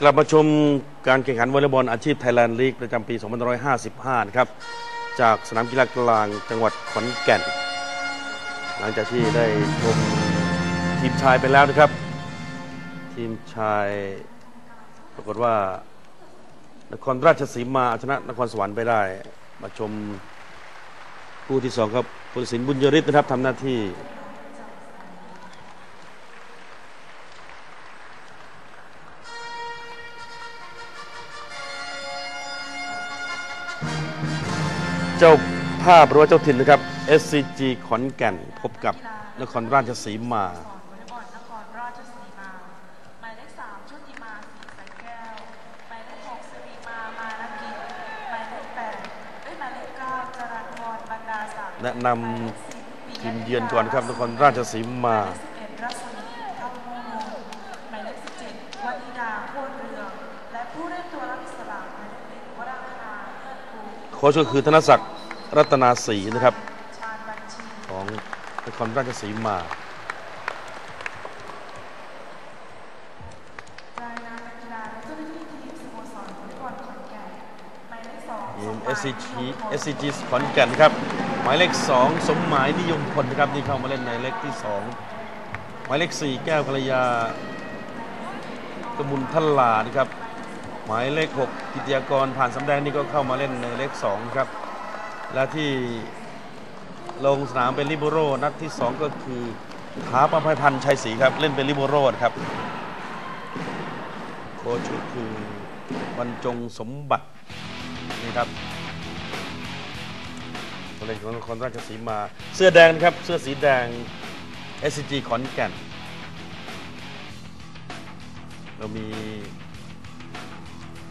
กลับมาชมการแข่งขันวอลเลย์บอลอาชีพไทยแลนด์ลีกประจำปี 2555 นะครับ จากสนามกีฬากลางจังหวัดขอนแก่น หลังจากที่ได้ชมทีมชายไปแล้วนะครับ ทีมชายปรากฏว่านครราชสีมาชนะนครสวรรค์ไปได้ มาชมคู่ที่สองครับพุทธศิลป์บุญยริศนะครับทำหน้าที่ เจ้าภาพหรือว่าเจ้าถิ่นนะครับ SCG ขอนแก่นพบกับนครราชสีมาสอนวอลเลย์บอลนครราชสีมา หมายเลขสามชุติมาศรีสายแก้ว หมายเลขหกสิริมามานกิจหมายเลขแปดเอ้ยหมายเลขเก้าจรัญพรบรรดาศักดิ์แนะนำ หมายเลขสิบปิยทีมเยือนก่อนครับนครราชสีมาหมายเลขสิบเอ็ดรัศมีเท่าโมโนหมายเลขสิบเจ็ดวนิดาโคตรเรือง และผู้เล่นตัวรับอิสระหมายเลขหนึ่งวราคาเลิศภูมิ โค้ชก็คือธนศักดิ์ รัตนาศรีนะครับชาญบัญชีของนครราชสีมารายงานนักกีฬาและเจ้าหน้าที่ทีมสโมสรวอลเลย์บอลขอนแก่นหมายเลขสองทีสมมหมาย SCG นิยมพล SCG ขอนแก่นครับ หมายเลข 2 สมหมายนิยมพลนะครับที่เข้ามาเล่นในเลขที่ 2 หมายเลข 4 แก้วภรรยากมุลทัลลานะครับ หมายเลข 6 กิตยากรผ่านสำแดงนี่ก็เข้ามาเล่นในเลข 2 ครับ และที่ลงสนามเป็นลิเบโรนัดที่ 2 ก็คือถาประภัยพันธ์ชัยศรีครับ เล่นเป็นลิเบโรครับ โค้ชก็คือบรรจงสมบัตินี่ครับตัวเล่นของนครราชสีมา เสื้อแดงครับ เสื้อสีแดง SCG ขอนแก่น เรามี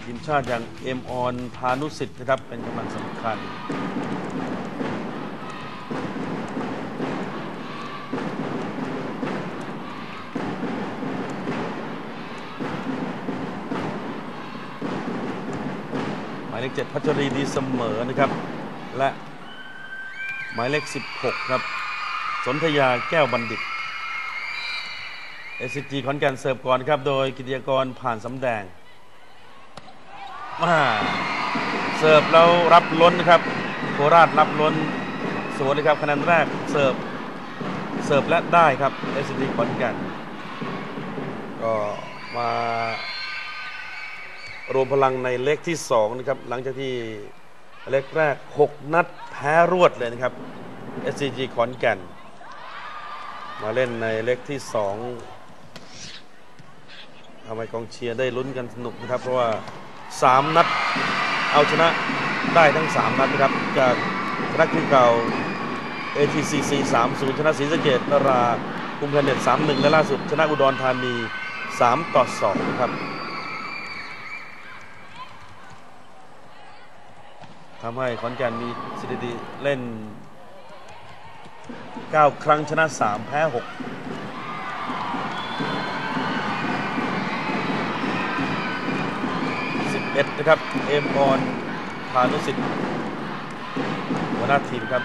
ทีมชาติอย่างเอ็มออนพานุสิทธิ์นะครับ เป็นกำลังสำคัญ หมายเลข7พัชรีดีเสมอนะครับ และหมายเลข 16 ครับ สนธยาแก้วบัณฑิต SCG ขอนแก่นเสิร์ฟก่อนครับ โดยกิตยากรผ่านสำแดง มาเสิร์ฟแล้วรับล้นนะครับโคราชรับล้นสวนเลยครับคะแนนแรกเสิร์ฟเสิร์ฟและได้ครับ SCG ขอนแก่นก็มารวมพลังในเลขที่2นะครับหลังจากที่เลขแรก 6 นัดแพ้รวดเลยนะครับ SCG ขอนแก่น มาเล่นในเลขที่2ทำให้กองเชียร์ได้ลุ้นกันสนุกนะครับ เพราะว่า 3 นัด เอาชนะได้ทั้ง 3 นัดนะครับ จากชนะคู่เก่า ATCC 3-0 ชนะศรีสะเกดนราคุมคะแนน3-1 และล่าสุดชนะอุดรธานี 3 ต่อ 2 ครับทำให้ขอนแก่นมีสถิติเล่น 9 ครั้งชนะ 3 แพ้ 6 11 นะครับ เอมออนพานุสิทธิ์หัวหน้าทีมครับ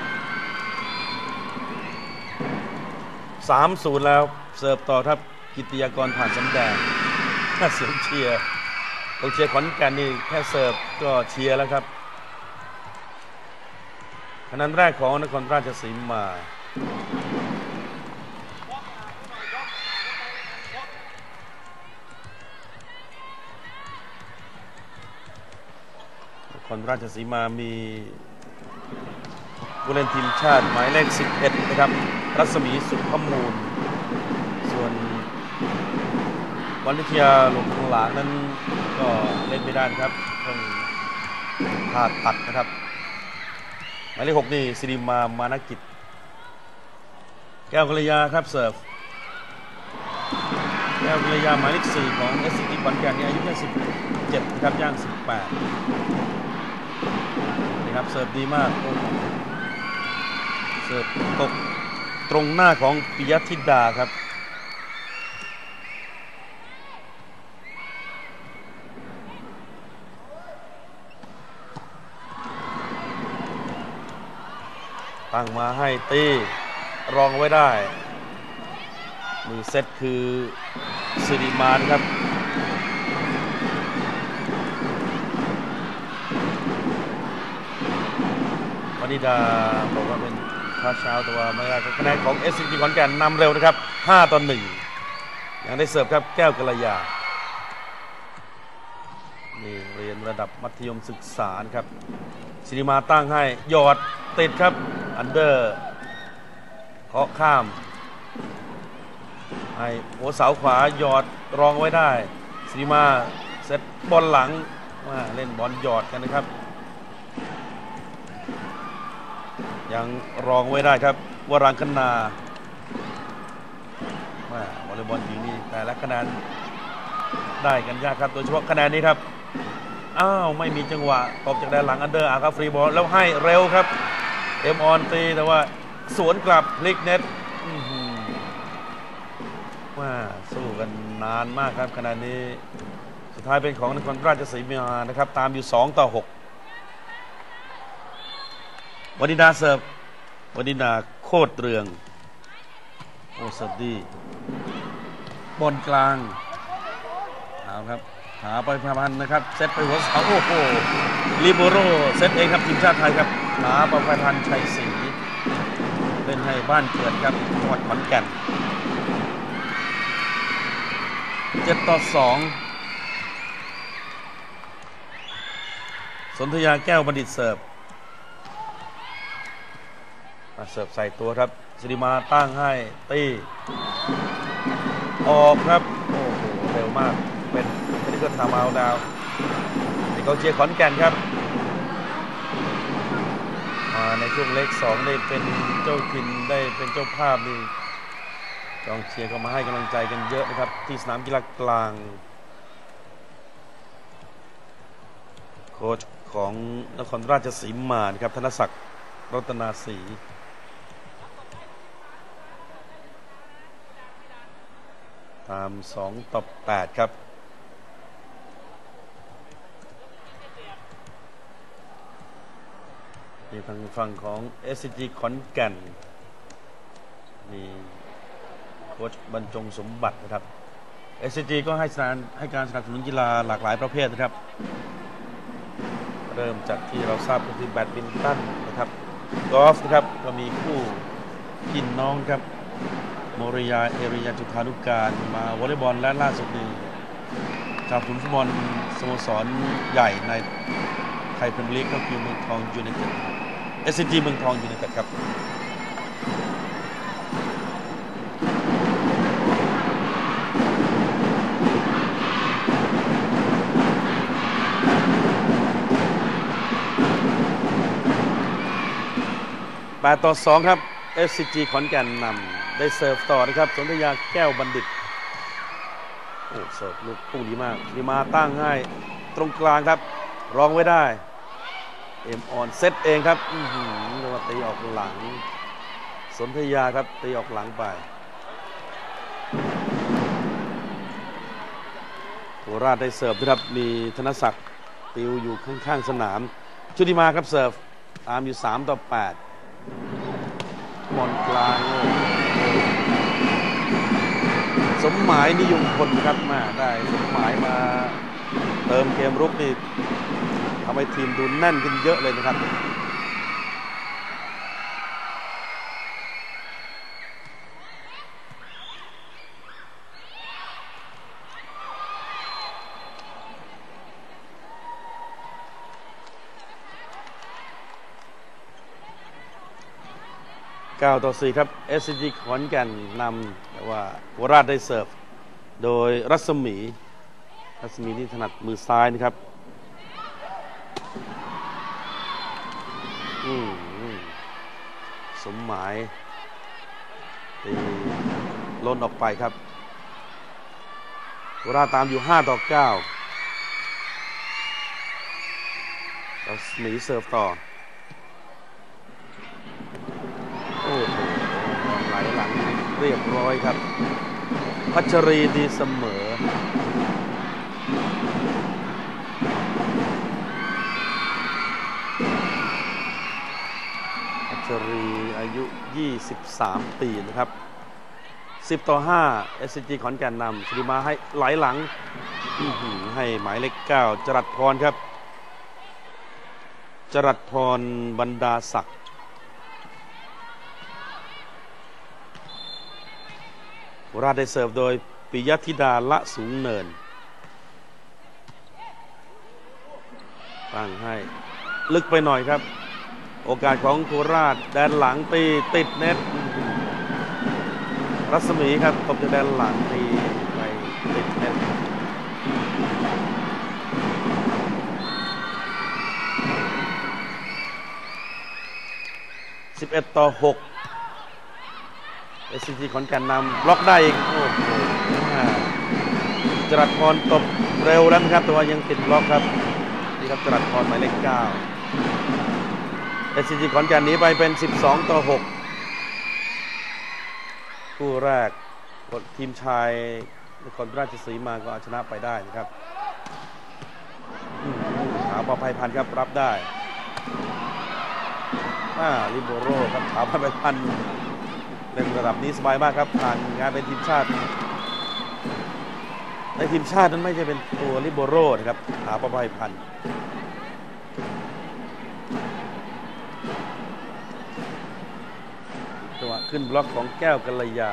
3-0 แล้วเสิร์ฟต่อครับกิตยากรผ่านสำแดงน่าเสียงเชียร์กองเชียร์ขอนแก่นนี่แค่เสิร์ฟก็เชียร์แล้วครับคะแนนแรกของนครราชสีมา รราชสีมามีผู้เล่นทีมชาติหมายเลข 11 นะครับ รัศมีสุภมูล ส่วนวันวิทยาหลงทางหลางนั้นก็เล่นไม่ได้นะครับต้องผ่าตัดนะครับ หมายเลขหกนี่สิริมามานกิจ แก้วกัลยาครับเสิร์ฟแก้วกัลยาหมายเลขสี่ของเอสซีทีขอนแก่นนี่อายุแค่สิบเจ็ดครับย่างสิบแปด นี่ครับเสิร์ฟดีมากเสิร์ฟตกตรงหน้าของปิยธิดาครับตั้งมาให้ตีรองไว้ได้ มือเซตคือสิริมานครับ นิดาบอกว่าเป็นพระเช้าแต่ว่าไม่ได้คะแนนของ s อ g ขอนแก่นนำเร็วนะครับ 5ต่อ1ยังได้เสิร์ฟครับแก้วกัลยานี่เรียนระดับมัธยมศึกษานครับสิริมาตั้งให้หยอดติดครับ อันเดอร์เคาะข้ามให้หัวเสาขวาหยอดรองไว้ได้สิริมาเซตบอลหลังมาเล่นบอลหยอดกันนะครับ ยังรองไว้ได้ครับวรังคณาแม่วอลเลย์บอลหญิงนี่แต่ละคะแนนได้กันยากครับโดยเฉพาะคะแนนนี้ครับอ้าวไม่มีจังหวะตบจากด้านหลังอันเดอร์อาครับฟรีบอลแล้วให้เร็วครับเอ็มออนตีแต่ว่าสวนกลับพลิกเน็ตอื้อหือว่าสู้กันนานมากครับขณะนี้สุดท้ายเป็นของนครราชสีมานะครับ ตามอยู่ 2 ต่อ 6 วนิดาเสิร์ฟวนิดาโคตรเรือง โอสดีบอลกลางเอาครับหาไปพาพันธ์นะครับเซตไปหัวเสาโอ้โหลิโบโรเซตเองครับทีมชาติไทยครับหาประพันธ์ชัยศรีเล่นให้บ้านเกิดครับจังหวัดขอนแก่นเจ็ดต่อสองสนธยาแก้วบัณฑิตเสิร์ฟ มาเสิร์ฟใส่ตัวครับสิริมาตั้งให้ตีออกครับ โอ้โห เร็วมาก เป็นเป็นก็ทำเอาดาวนี่เขาเชียร์ขอนแก่นครับ มาในช่วงเล็กสองได้เป็นเจ้าถิ่นได้เป็นเจ้าภาพนี่กองเชียร์ก็มาให้กำลังใจกันเยอะนะครับ ที่สนามกีฬากลาง โค้ชของนครราชสีมานะครับ ธนศักดิ์รัตนาศรี ตาม2ต่อ8ครับนี่ทางฝั่งของ SCG ขอนแก่น มีโค้ชบรรจงสมบัตินะครับ SCG ก็ให้สนานให้การสนับสนุนกีฬาหลากหลายประเภทนะครับ เริ่มจากที่เราทราบก็คือแบดมินตันนะครับกอล์ฟนะครับก็มีคู่กินน้องครับ โมริยา เอริยาจุธานุการมาวอลเลย์บอลและล่าสุดนี้จากฟุตบอลสโมสรใหญ่ในไทยพรีเมียร์ลีกก็คือเมืองทองยูไนเต็ดเอสจีเมืองทองยูไนเต็ดครับ8ต่อ 2 ครับ SCG ขอนแก่นนำได้เสิร์ฟต่อนะครับ สนธยาแก้วบัณฑิตโอ้เสิร์ฟลูกพุ่งดีมากดีมาตั้งให้ตรงกลางครับ รองไว้ได้ เอ็มออนเซตเองครับอือหือเรียกว่าตีออกหลัง สนธยาครับตีออกหลังไปโคราชได้เสิร์ฟนะครับมีธนศักดิ์ติวอยู่ข้างๆสนาม ชุติมาครับเสิร์ฟตามอยู่ 3 ต่อ 8 บอลกลางโอ้โหสมหมายนิยมคนครับมาได้สมหมายมาเติมเกมรุกนี่ทำให้ทีมดูแน่นขึ้นเยอะเลยนะครับ 9 ต่อ 4 ครับ SCG ขอนแก่นนำแต่ว่าโคราชได้เสิร์ฟ โดยรัศมี รัศมีที่ถนัดมือซ้ายนะครับอืมอมสมหมายตีล้นออกไปครับโคราชตามอยู่ 5 ต่อ 9รัศมีเสิร์ฟต่อ โอ้โหไหลหลัง เรียบร้อยครับ พัชรีดีเสมอ พัชรีอายุ 23 ปีนะครับ 10 ต่อ 5 SCG ขอนแก่นนำสุริมาให้ไหลหลัง ให้หมายเลข 9 จรัดพรครับ จรัดพรบรรดาศักดิ์ โค ราชได้เสิร์ฟโดยปิยธิดาละสูงเนิน ตั้งให้ลึกไปหน่อยครับ โอกาสของโคราชแดนหลังตีติดเน็ต รัศมีครับตบจากแดนหลังตีไปติดเน็ต11ต่อ6 SCG ขอนแก่นนำบล็อกได้อีกโอ้โหอ่าจรัสพรตบเร็วแล้วนะครับ แต่ว่ายังติดบล็อกครับ นี่ครับจรัสพรหมายเลข9 SCG ขอนแก่นหนีไปเป็น 12 ต่อ 6 คู่แรกทีมชายนครราชสีมาก็เอาชนะไปได้นะครับอืมหาปอภัยพันธ์ครับรับได้อ่าลิโบโรครับถามไปพัน เล่นระดับนี้สบายมากครับผ่านงานเป็นทีมชาติ ในทีมชาตินั้นไม่ใช่เป็นตัวลิโบโรนะครับถาประภัยพันธ์จังหวะขึ้นบล็อกของแก้วกัลยา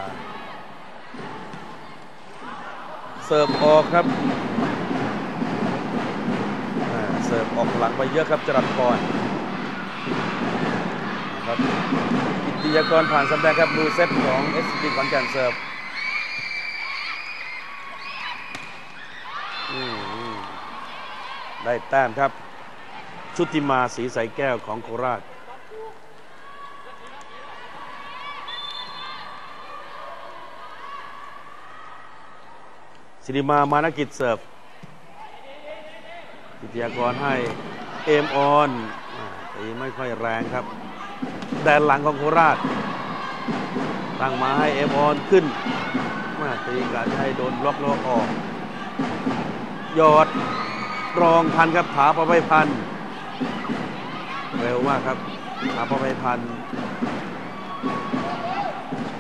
เสิร์ฟออกครับเสิร์ฟออกหลังไปเยอะครับจรัสพรครับ ติยากรผ่านสำแดงครับมือเซตของ s อ g ขอนแก่นเสิร์ฟได้แต้มครับ ชุติมาสีใสแก้วของโคราชสิริมามานกิจเสิร์ฟกิติยากรให้เอมออนอีไม่ค่อยแรงครับ แดนหลังของโคราช ตั้งมาให้เอมอนขึ้น มาตีกะจะให้โดนล็อกแล้วออก ยอดรองพันครับถาประไพพัน เร็วมากครับถาประไพพัน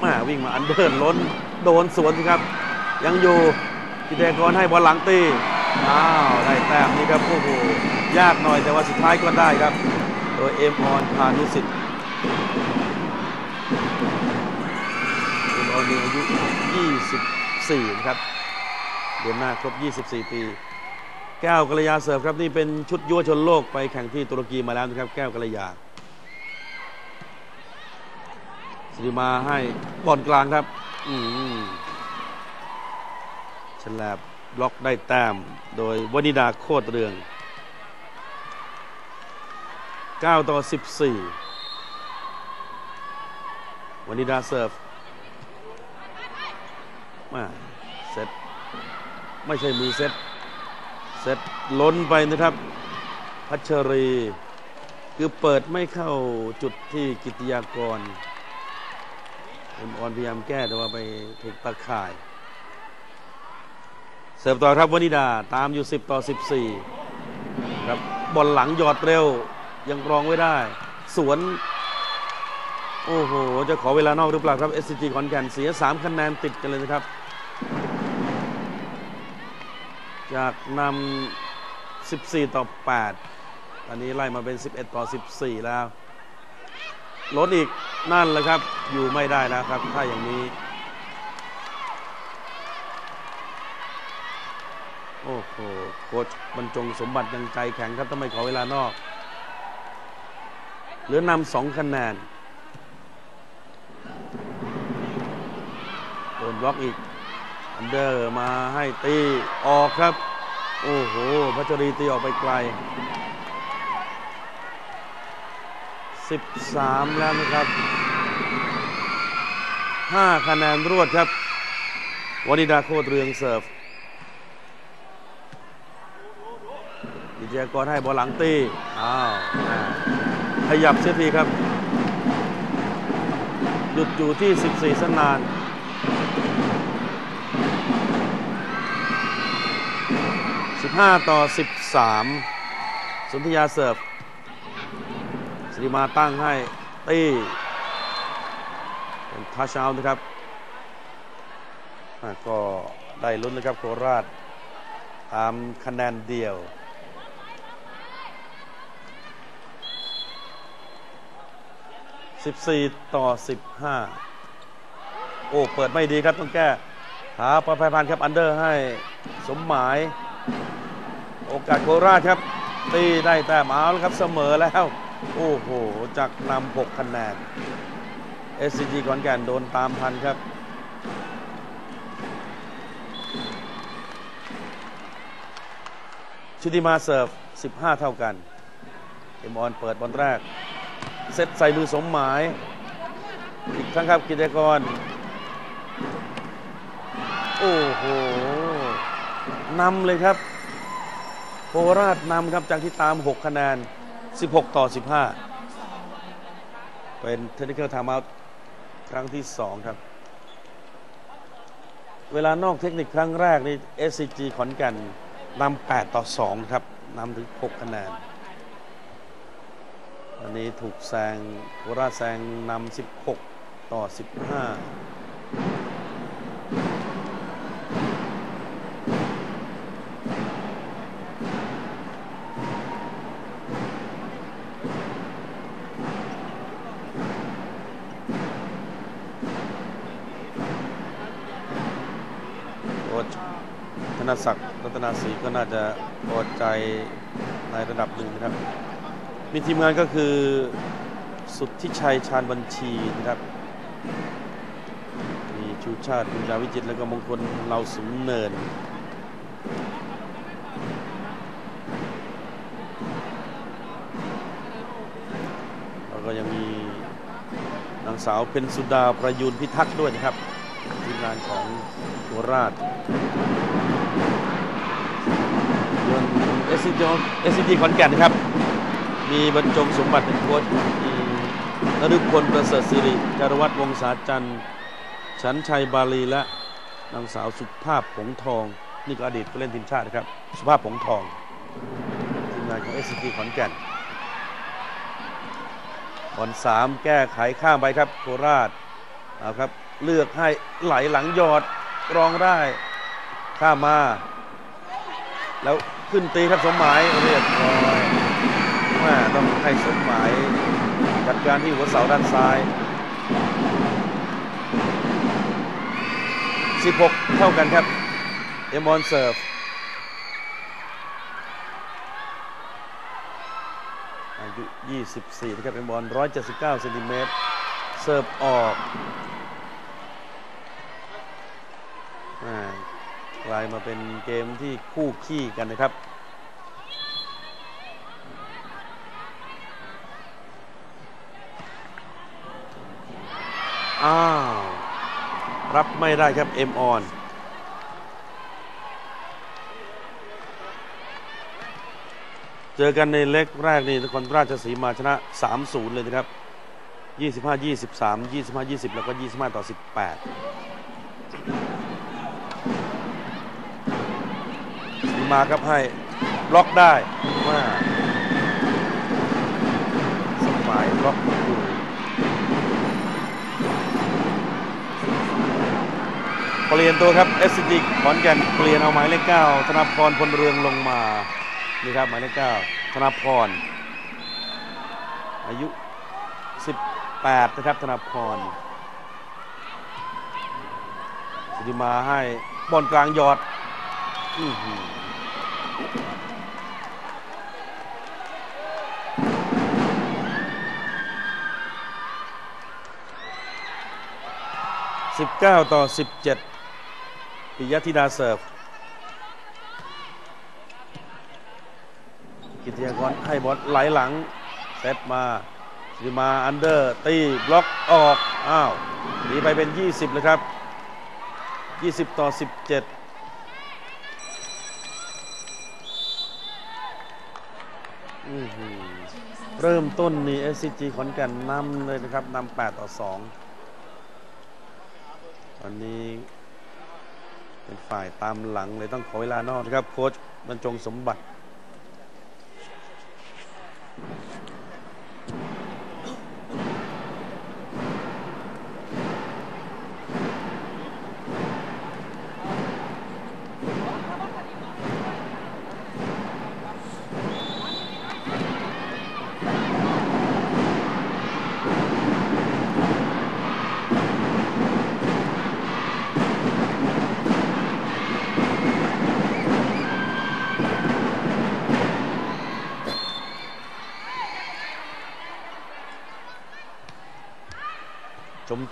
มาวิ่งมาอันเดินล้น โดนสวนสิครับ ยังอยู่กิเตกรให้บอลหลังตีอ้าวได้แต้มนี้ครับโอ้โหยากหน่อยแต่ว่าสุดท้ายก็ได้ครับ โดยเอมออนพานุสิทธิ์ เอมออนมีอายุ 24 นะครับ เดือนหน้าครบ 24 ปี แก้วกัลยาเสิร์ฟครับนี่เป็นชุดยั่วชนโลกไปแข่งที่ตุรกีมาแล้วนะครับ แก้วกัลยาสิริมาให้บอลกลางครับ อืมฉลาบบล็อกได้แต้มโดยวนิดาโคตรเรือง 9 ต่อ 14วนิดาเซิร์ฟ มาเซตไม่ใช่มือเซตเซตล้นไปนะครับ พัชรี คือเปิดไม่เข้าจุดที่กิติยากรเอ็มออนพยายามแก้แต่ว่าไปถูกตะข่าย เสิร์ฟต่อครับวนิดา ตามอยู่ 10 ต่อ 14 ครับบอลหลังหยอดเร็วยังรองไว้ได้ สวน โอ้โห จะขอเวลานอกหรือเปล่าครับ SCG ขอนแก่นเสีย 3 คะแนนติดกันเลยนะครับ จากนำ 14 ต่อ 8 ตอนนี้ไล่มาเป็น 11 ต่อ 14 แล้วล้นอีกนั่นแหละครับ อยู่ไม่ได้แล้วครับ ถ้าอย่างนี้ โอ้โห โค้ชบรรจงสมบัติยังใจแข็งครับต้องไมขอเวลานอก เหลือนำสองคะแนน โด นบล็อกอีก อันเดอร์มาให้ตีออกครับ โอ้โห พัชรีตีออกไปไกล 13 แล้วนะครับ 5 คะแนนรวดครับวนิดาโคตรเรืองเสิร์ฟดิเจกรให้บอลหลังตี อ้าว ขยับเสียทีครับ หยุดอยู่ที่ 14 สนาน 15 ต่อ 13 สุนทยาเสิร์ฟสิริมาตั้งให้ตีเป็นทัชเอาท์นะครับ ก็ได้ลุ้นนะครับโคราช ตามคะแนนเดียว14 ต่อ 15 โอ้ เปิดไม่ดีครับ ต้องแก้ หาประภัยพันธ์ครับ อันเดอร์ให้สมหมาย โอกาสโคราชครับ ตีได้แต้มาแล้วครับเสมอแล้ว โอ้โหจากนำ6คะแนน SCG ขอนแก่นโดนตามทันครับชุติมาเสิร์ฟ 15 เท่ากัน เอ็มออนเปิดบอลแรก เซตใส่มือสมหมาย อีกครั้งครับกิจกร โอ้โหนำเลยครับ โคราชนำครับจากที่ตาม 6 คะแนน 16 ต่อ 15 เป็นเทคนิค l ล i ท e ม u ์ครั้งที่ 2 ครับ เวลานอกเทคนิคครั้งแรกนี่ SCG ขอนแก่นนำ8ต่อ 2 ครับนำถึง 6 คะแนนวันนี้ถูกแซงโคราชแซงนำ16 ต่อ 15 นศักดิ์รัตนาศรีก็น่าจะพอใจในระดับหนึ่งนะครับ มีทีมงานก็คือสุทธิชัยชาญบัญชีนะครับ มีชูชาติบุญญาวิจิตแล้วก็มงคลเราสุมเนิน แล้วก็ยังมีนางสาวเพ็ญสุดาประยูนพิทักษ์ด้วยนะครับทีมงานของโคราชส่ วน SCG SCG ขอนแก่นนะครับ มีบรรจงสมบัติเป็นโค้ชมีนฤพลประเสริฐสิริจารวัตรวงศาจันทร์ชันชัยบาลีและนางสาวสุภาพผงทอง นี่ก็อดีตผู้เล่นทีมชาตินะครับ สุภาพผงทองทีมงานของ SCG ขอนแก่นบอลสามแก้ไขข้ามไปครับโคราชเอาครับเลือกให้ไหลหลังยอดรองได้ข้ามมา แล้ว ขึ้นตีครับสมหมายเรียบร้อยแม่ต้องให้สมหมายจัดการที่หัวเสาด้านซ้าย 16 เท่ากันครับ เอมอนเซิร์ฟอายุ 24 นะครับ เอมอน 179เซนติเมตรเสิร์ฟออก กลายมาเป็นเกมที่คู่ขี้กันนะครับ อ้าว รับไม่ได้ครับ เอ็มออนเจอกันในเล็กแรกนี่นครราชสีมาชนะ 3-0 เลยนะครับ 25 23 25 20 แล้วก็ 25 ต่อ 18 มาครับให้ล็อกได้ว่าสมัยล็อกอยู่เปลี่ยนตัวครับ s อ d ขอนแก่นเปลี่ยนเอาหมายเลข9ธนพรพลเรืองลงมานี่ครับหมายเลข9ธนพร อายุ 18 นะครับธนพรสุธิมาให้บอลกลางยอด อือ หือสิบเก้าต่อสิบเจ็ดปิยธิดาเสิร์ฟกิตยากรให้บอลไหลหลังเซตมาสิมาอันเดอร์ตีบล็อกออกอ้าวหนีไปเป็น 20 เลยครับ 20 ต่อ 17อื้อหือเริ่มต้นนี่ SCG ขอนแก่นนำเลยนะครับนำ8ต่อ 2 วันนี้ เป็นฝ่ายตามหลังเลยต้องขอเวลานอกนะครับ โค้ชบรรจงสมบัติ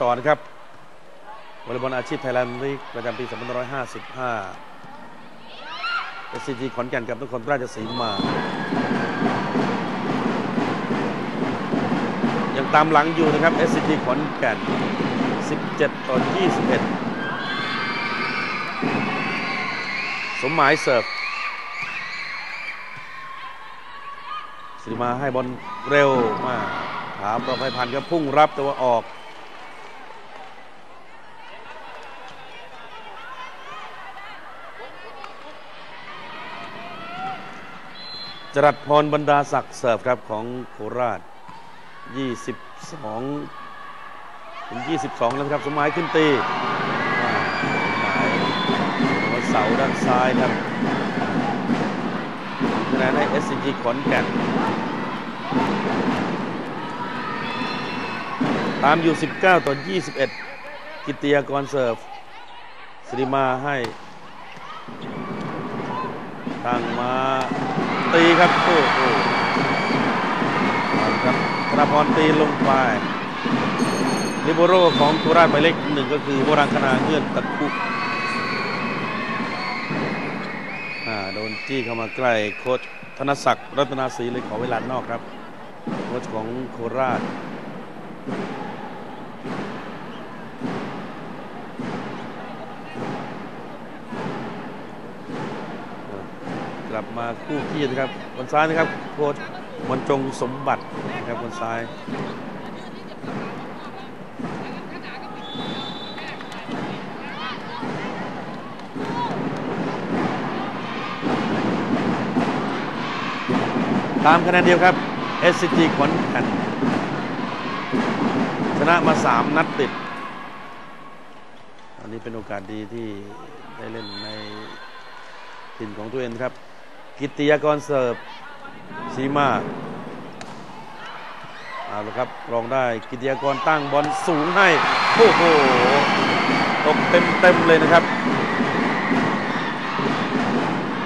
ต่อนะครับวอลเลย์บอลอาชีพไทยแลนด์ลีกประจำปี 2555 SCG ขอนแก่นกับนครราชสีมา ยังตามหลังอยู่นะครับ SCG ขอนแก่น 17 ต่อ 21 สมหมายเสิร์ฟสิริมาให้บอลเร็วมากถามประภัยพันธ์ก็พุ่งรับแต่ว่าออก จรัสพรบรรดาศักดิ์เสิร์ฟครับของโคราช 22ถึง22 แล้วครับ สมหมายขึ้นตีอ่าสมหมายหัวเสาด้านซ้ายครับคะแนนให้ SCG ขอนแก่นตามอยู่ 19 ต่อ 21 กิตติยากรเสิร์ฟสริมาให้ทางมา ตีครับโอ้โหเอาละครับธนพรตีลงไปลิโบโรของโคราชหมายเลขหนึ่งก็คือวรังคณาเงื่อนตะคุอ่าโดนจี้เข้ามาใกล้โค้ชธนศักดิ์รัตนาศรีเลยขอเวลานอกครับโค้ชของโคราช ลับมาคู่ขี้นะครับบนซ้ายนะครับโค้ชบรรจงสมบัตินะครับบนซ้ายตามคะแนนเดียวครับ SCG ขอนแก่นชนะมา 3 นัดติด อันนี้เป็นโอกาสดีที่ได้เล่นในถิ่นของตัวเองครับ กิติยากรเสิร์ฟสีมาเอาละครับรองได้กิติยากรตั้งบอลสูงให้โอ้โหตกเต็มเต็มเลยนะครับ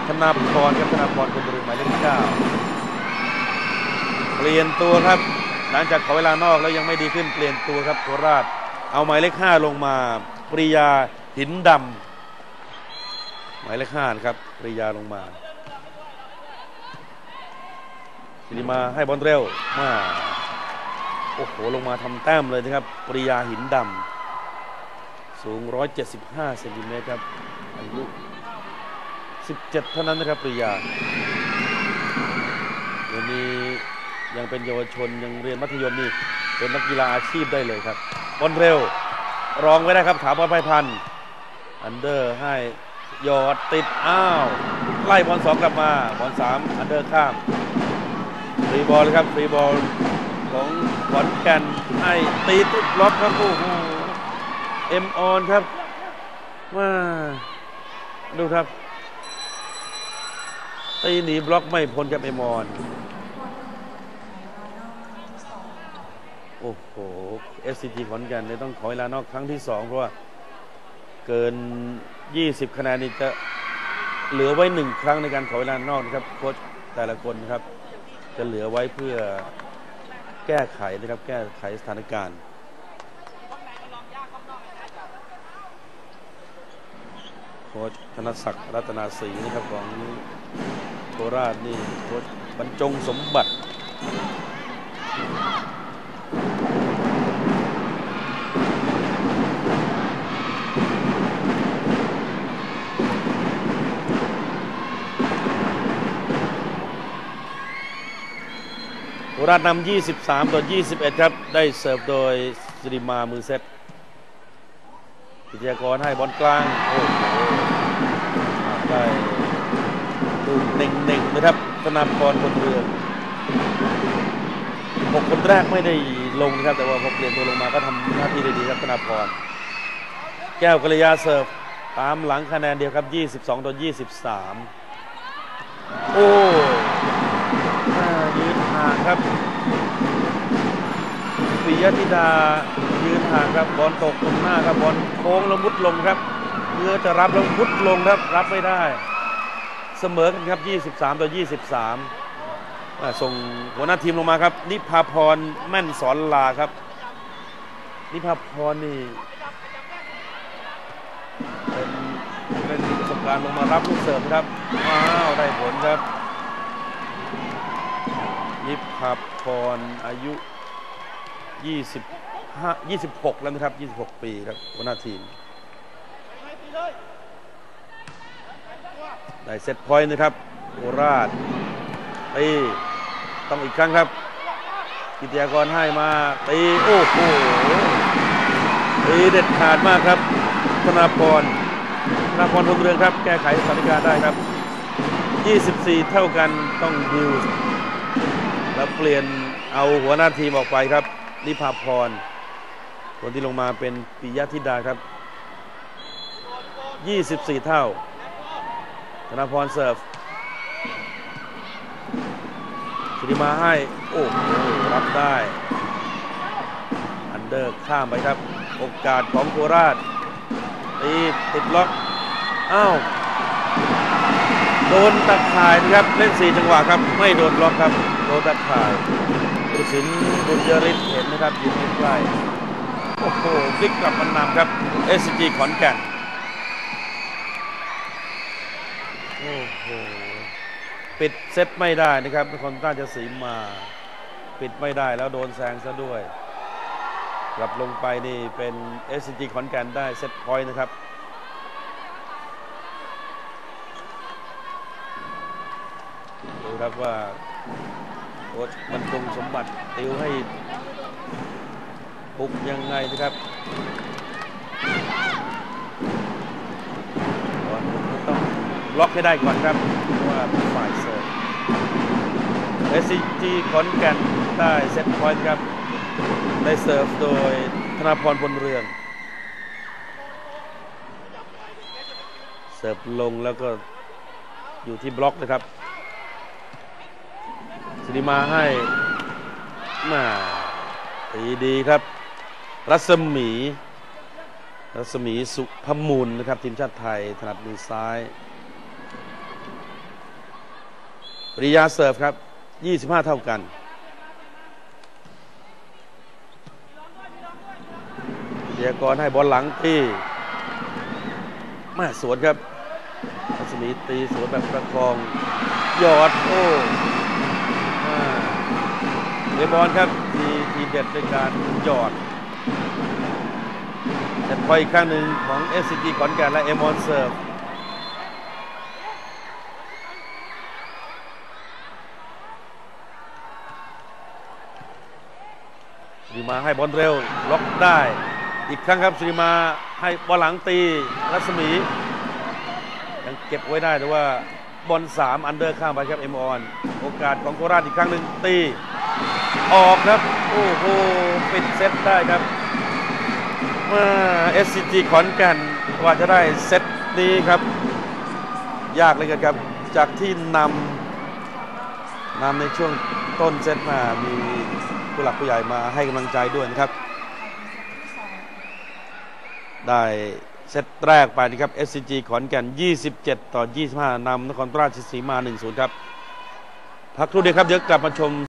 ธนาพรครับธนาพรคนบริหมายเลขเก้าเปลี่ยนตัวครับ หลังจากขอเวลานอกแล้วยังไม่ดีขึ้นเปลี่ยนตัวครับโคราช เอาหมายเลขห้าลงมาปริยาหินดำหมายเลขห้านครับปริยาลงมา สิริมาให้บอลเร็วมาโอ้โหลงมาทำแต้มเลยนะครับ ปริยาหินดำสูง 175เซนติเมตรครับอายุ17 เท่านั้นนะครับปริยาเดี๋ยวนี้ยังเป็นเยาวชนยังเรียนมัธยมนี่เป็นนักกีฬาอาชีพได้เลยครับบอลเร็วรองไว้ได้ครับถาบอลไพพันอันเดอร์ให้หยอดติดอ้าวไล่บอลสองกลับมาบอลสามอันเดอร์ข้าม รีบอลครับฟรีบอลของขอนแก่นให้ตีติดบล็อกครับโอ้โหเอ็มออนครับมาดูครับตีหนีบล็อกไม่พ้นครับเอ็มออนโอ้โห SCG ขอนแก่นเลยต้องขอเวลานอกครั้งที่สองเพราะว่าเกิน 20คะแนนนี่จะเหลือไว้หนึ่งครั้งในการขอเวลานอกนะครับโค้ชแต่ละคนครับ จะเหลือไว้เพื่อแก้ไขนะครับ แก้ไขสถานการณ์โค้ชธนศักดิ์รัตนาศรีนะครับของโคราชนี่โค้ชบรรจงสมบัติ โคราชนำ23 ต่อ 21 ครับ ได้เสิร์ฟโดยสิริมามือเซตกิตยากรให้บอลกลาง โอ้โหได้ดูเน่งๆนะครับธนาพรคนเรืองหกคนแรกไม่ได้ลงนะครับ แต่ว่าพอเปลี่ยนตัวลงมาก็ทำหน้าที่ได้ดีครับธนาพรแก้วกัลยาเสิร์ฟตามหลังคะแนนเดียวครับ 22 ต่อ 23 โอ้ ครับปิยธิดายืนห่างครับบอลตกตรงหน้าครับบอลโค้งแล้วมุดลงครับเพื่อจะรับแล้วมุดลงครับรับไม่ได้ เสมอกันครับ 23 ต่อ 23อ่าส่งหัวหน้าทีมลงมาครับ นิพาพรแม่นสอนลาครับ นิพาพรนี่เป็นเป็นประสบการณ์ลงมารับลูกเสร์ฟครับว้าวได้ผลครับ นิพาพรอายุ 25 26 แล้วนะครับ 26 ปีครับหัวหน้าทีมได้เซตพอยต์นะครับโคราชตีต้องอีกครั้งครับ กิตยากรให้มาตีโอ้โหตีเด็ดขาดมากครับธนาพรธนาพรพลเรืองครับ แก้ไขสถานการณ์ได้ครับ 24 เท่ากันต้องดิว แล้วเปลี่ยนเอาหัวหน้าทีมออกไปครับนิพาพร คนที่ลงมาเป็นปิยธิดาครับ 24 เท่า ธนาพรเสิร์ฟสิริมาให้ โอ้โหรับได้ อันเดอร์ข้ามไปครับ โอกาสของโคราชตีติดล็อก อ้าว โดนตะข่ายนะครับเล่น4จังหวะครับ ไม่โดนล็อกครับโดนตะข่ายผู้สินบุญยริศเห็นนะครับอยู่ใกล้โอ้โหพลิกกลับมานำครับ SCG ขอนแก่นโอ้โหปิดเซตไม่ได้นะครับนครราชสีมา ปิดไม่ได้แล้วโดนแซงซะด้วย กลับลงไปนี่เป็น SCG ขอนแก่นได้เซตพอยต์นะครับ ครับว่าโค้ชบรรจงสมบัติติวให้ปุกยังไงนะครับก่อนต้องล็อกให้ได้ก่อนครับเพราะว่าเป็นฝ่ายเสิร์ฟ SCG ขอนแก่นได้เซตพอยต์ครับได้เสิร์ฟโดยธนาพรพลเรือง เสิร์ฟลงแล้วก็อยู่ที่บล็อกนะครับ สิริมาให้มาตีดีครับ รัศมี รัศมีสุพมูลนะครับ ทีมชาติไทยถนัดมือซ้ายปริยาเสิร์ฟครับ 25 เท่ากันเดียกรให้บอลหลังที่มาสวนครับรัศมีตีสวนแบบประคองหยอด โอ้ เดบอลครับทีทีเด็ดในการหยอดแต่พออีกครั้งหนึ่งของ SCG ขอนแก่นและเอมอนเซิร์ฟสุริมาให้บอลเร็ว ล็อกได้ อีกครั้งครับสุริมาให้บอลหลังตี รัศมี ยังเก็บไว้ได้แต่ว่าบอลสามอันเดอร์ข้ามไปครับเอมอน โอกาสของโคราชอีกครั้งหนึ่งตี ออกครับโอ้โหปิดเซตได้ครับมาเอสซขอนแก่นว่าจะได้เซตนี้ครับ ยากเลยกันครับจากที่นำนำในช่วงต้นเซตมามีผู้หลักผู้ใหญ่มาให้กำลังใจด้วยนะครับ ได้เซตแรกไปนะครับ SCG ขอนแก่น 27 ต่อ 25นำนครราชสีมา 1-0 ครับ พักครู่เดียวครับ เดี๋ยวกลับมาชม